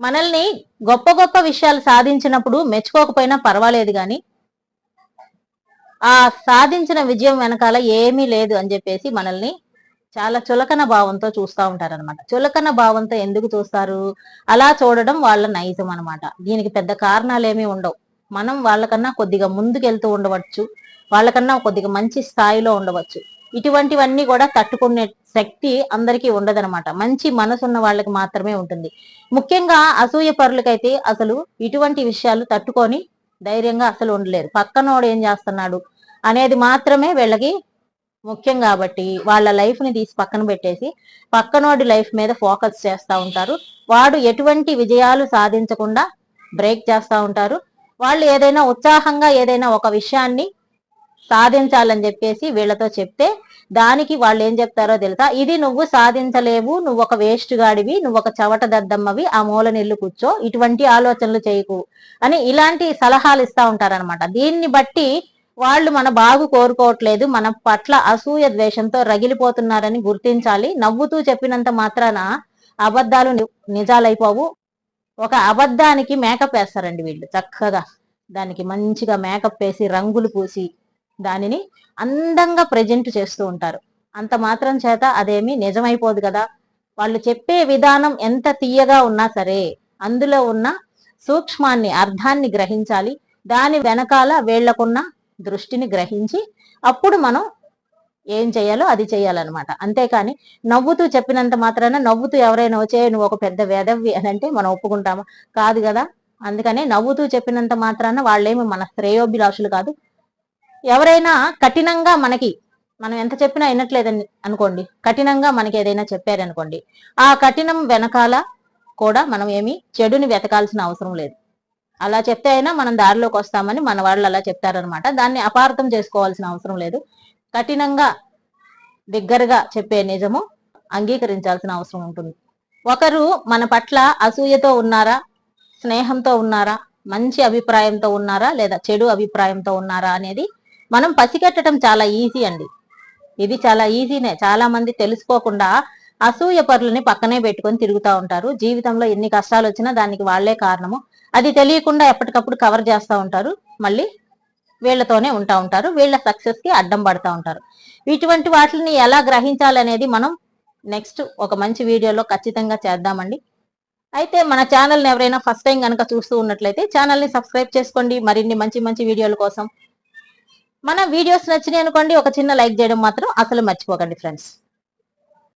మనల్ని గొప్ప గొప్ప విషయాలు సాధించినప్పుడు మెచ్చుకోకపోయినా పర్వాలేదు కానీ ఆ సాధించిన విజయం వెనకాల ఏమీ లేదు అని చెప్పేసి మనల్ని చాలా చులకన భావంతో చూస్తూ ఉంటారనమాట చులకన భావంతో ఎందుకు చూస్తారు? అలా చూడడం వాళ్ళ నైజం అనమాట దీనికి పెద్ద కారణాలు ఏమీ ఉండవు. మనం వాళ్ళకన్నా కొద్దిగా ముందుకెళ్తూ ఉండవచ్చు. వాళ్ళకన్నా కొద్దిగా మంచి స్థాయిలో ఉండవచ్చు. ఇటువంటివన్నీ కూడా తట్టుకునే శక్తి అందరికీ ఉండదనమాట మంచి మనసు ఉన్న వాళ్ళకి మాత్రమే ఉంటుంది. ముఖ్యంగా అసూయ పరులకైతే అసలు ఇటువంటి విషయాలు తట్టుకొని ధైర్యంగా అసలు ఉండలేరు. పక్కనోడు ఏం చేస్తున్నాడు అనేది మాత్రమే వీళ్ళకి ముఖ్యం కాబట్టి వాళ్ళ లైఫ్ని తీసి పక్కన పెట్టేసి పక్కనోడి లైఫ్ మీద ఫోకస్ చేస్తూ ఉంటారు. వాడు ఎటువంటి విజయాలు సాధించకుండా బ్రేక్ చేస్తూ ఉంటారు. వాళ్ళు ఏదైనా ఉత్సాహంగా ఏదైనా ఒక విషయాన్ని సాధించాలని చెప్పేసి వీళ్ళతో చెప్తే దానికి వాళ్ళు ఏం చెప్తారో తెలుసా? ఇది నువ్వు సాధించలేవు నువ్వు ఒక వేస్ట్ గాడివి నువ్వు ఒక చవట దద్దమ్మవి ఆ మూల నిల్లు కూర్చో ఇటువంటి ఆలోచనలు చేయకు అని ఇలాంటి సలహాలు ఇస్తా ఉంటారనమాట దీన్ని బట్టి వాళ్ళు మన బాగు కోరుకోవట్లేదు మన పట్ల అసూయ ద్వేషంతో రగిలిపోతున్నారని గుర్తించాలి. నవ్వుతూ చెప్పినంత మాత్రాన అబద్ధాలు ని- నిజాలైపోవు. ఒక అబద్ధానికి మేకప్ వేస్తారండి వీళ్ళు చక్కగా. దానికి మంచిగా మేకప్ వేసి రంగులు పూసి దానిని అందంగా ప్రజెంట్ చేస్తూ ఉంటారు. అంత మాత్రం చేత అదేమి నిజమైపోదు కదా. వాళ్ళు చెప్పే విధానం ఎంత తీయగా ఉన్నా సరే అందులో ఉన్న సూక్ష్మాన్ని అర్థాన్ని గ్రహించాలి. దాని వెనకాల వీళ్ళకున్న దృష్టిని గ్రహించి అప్పుడు మనం ఏం చేయాలో అది చేయాలన్నమాట. అంతేకాని నవ్వుతూ చెప్పినంత మాత్రాన నవ్వుతూ ఎవరైనా వచ్చే నువ్వు ఒక పెద్ద వేదవి అని అంటే మనం ఒప్పుకుంటామా? కాదు కదా. అందుకనే నవ్వుతూ చెప్పినంత మాత్రాన వాళ్ళేమి మన శ్రేయోభిలాషులు కాదు. ఎవరైనా కఠినంగా మనకి మనం ఎంత చెప్పినా వినట్లేదని అనుకోండి. కఠినంగా మనకి ఏదైనా చెప్పారనుకోండి. ఆ కఠినం వెనకాల కూడా మనం ఏమి చెడుని వెతకాల్సిన అవసరం లేదు. అలా చెప్తే అయినా మనం దారిలోకి వస్తామని మన వాళ్ళు అలా చెప్తారనమాట దాన్ని అపార్థం చేసుకోవాల్సిన అవసరం లేదు. కఠినంగా బిగ్గరగా చెప్పే నిజము అంగీకరించాల్సిన అవసరం ఉంటుంది. ఒకరు మన పట్ల అసూయతో ఉన్నారా? స్నేహంతో ఉన్నారా? మంచి అభిప్రాయంతో ఉన్నారా? లేదా చెడు అభిప్రాయంతో ఉన్నారా? అనేది మనం పసిగట్టడం చాలా ఈజీ అండి. ఇది చాలా ఈజీనే. చాలా మంది తెలుసుకోకుండా అసూయ పరులని పక్కనే పెట్టుకొని తిరుగుతూ ఉంటారు. జీవితంలో ఎన్ని కష్టాలు వచ్చినా దానికి వాళ్ళే కారణము. అది తెలియకుండా ఎప్పటికప్పుడు కవర్ చేస్తూ ఉంటారు. మళ్ళీ వీళ్ళతోనే ఉంటా ఉంటారు. వీళ్ళ సక్సెస్కి అడ్డం పడతా ఉంటారు. ఇటువంటి వాటిని ఎలా గ్రహించాలనేది మనం నెక్స్ట్ ఒక మంచి వీడియోలో ఖచ్చితంగా చేద్దామండి. అయితే మన ఛానల్ని ఎవరైనా ఫస్ట్ టైం కనుక చూస్తూ ఉన్నట్లయితే ఛానల్ని సబ్స్క్రైబ్ చేసుకోండి. మరిన్ని మంచి మంచి వీడియోల కోసం మన వీడియోస్ నచ్చినాయి అనుకోండి ఒక చిన్న లైక్ చేయడం మాత్రం అసలు మర్చిపోకండి ఫ్రెండ్స్